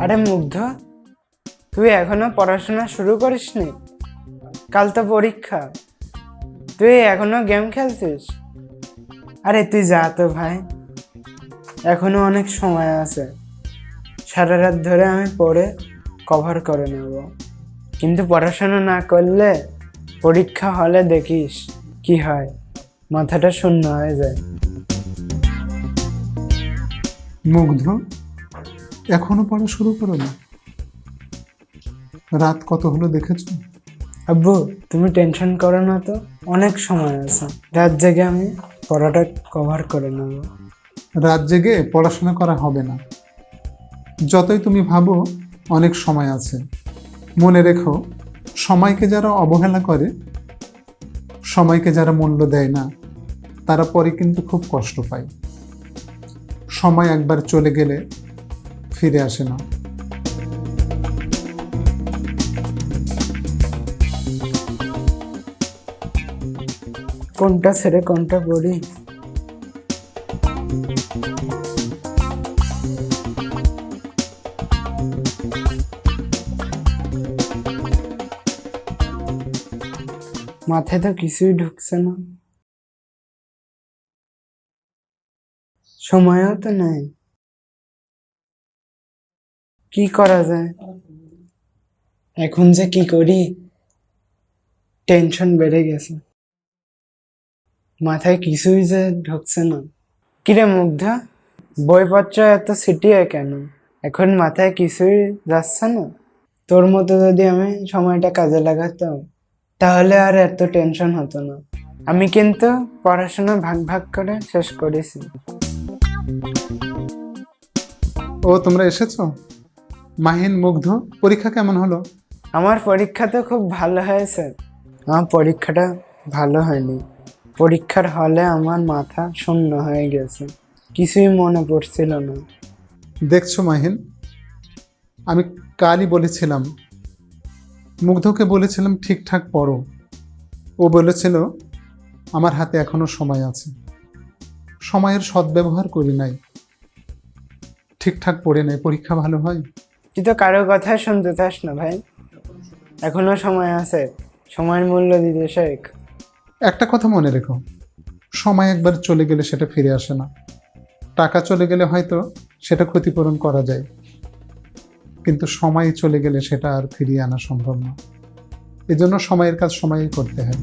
আরে মুগ্ধ, তুই এখনও পড়াশোনা শুরু করিসনি? কাল তো পরীক্ষা। তুই এখনও গেম খেলছিস? আরে তুই যা তো ভাই। এখনও অনেক সময় আছে। সারা রাত ধরে আমি পড়ে কভার করে নেব। কিন্তু পড়াশোনা না করলে পরীক্ষা হলে দেখিস কি হয়। মাথাটা শূন্য হয়ে যায়। মুগ্ধ এখনও পড়া শুরু করো না। রাত কত হলো দেখেছ? আব্বু তুমি টেনশন করো না তো অনেক সময় আছে। রাত জেগে আমি পড়াটা কভার করে নেব। রাত জেগে পড়াশোনা করা হবে না। যতই তুমি ভাবো অনেক সময় আছে। মনে রেখো সময়কে যারা অবহেলা করে সময়কে যারা মূল্য দেয় না তারা পরে কিন্তু খুব কষ্ট পায়। সময় একবার চলে গেলে ফিরে আসে না। কোনটা ছেড়ে কোনটা পড়ি? মাথায় তো কিছুই ঢুকছে না। সময়ও তো নেই। কি করা যায়? এখন যে কি করি? টেনশন বেড়ে গেছে। মাথায় কিছুই যে ঢুকছে না। কিরে মুগ্ধা বইপত্র এত সিটিয়ে কেন? এখন মাথায় কিছুই যাচ্ছে না। তোর মতো যদি আমি সময়টা কাজে লাগাতাম তাহলে আর এত টেনশন হতো না। আমি কিন্তু পড়াশোনা ভাগ ভাগ করে শেষ করেছি। ও তোমরা এসেছ? মাহিন মুগ্ধ পরীক্ষা কেমন হলো? আমার পরীক্ষা তো খুব ভালো হয়েছে আমার পরীক্ষাটা ভালো হয়নি। পরীক্ষার হলে আমার মাথা শূন্য হয়ে গেছে। কিছুই মনে পড়ছিল না। দেখছ মাহিন আমি কালই বলেছিলাম। মুগ্ধকে বলেছিলাম ঠিকঠাক পড়ো। ও বলেছিল আমার হাতে এখনও সময় আছে। সময়ের সদ্ব্যবহার করি নাই। ঠিকঠাক পড়ে নেই পরীক্ষা ভালো হয়? তুই তো কারও কথা শুনতে চাস না ভাই। এখনও সময় আছে সময়ের মূল্য দিতে শেখ। একটা কথা মনে রেখো সময় একবার চলে গেলে সেটা ফিরে আসে না। টাকা চলে গেলে হয়তো সেটা ক্ষতিপূরণ করা যায় কিন্তু সময় চলে গেলে সেটা আর ফিরিয়ে আনা সম্ভব না। এজন্য সময়ের কাজ সময়ই করতে হয়।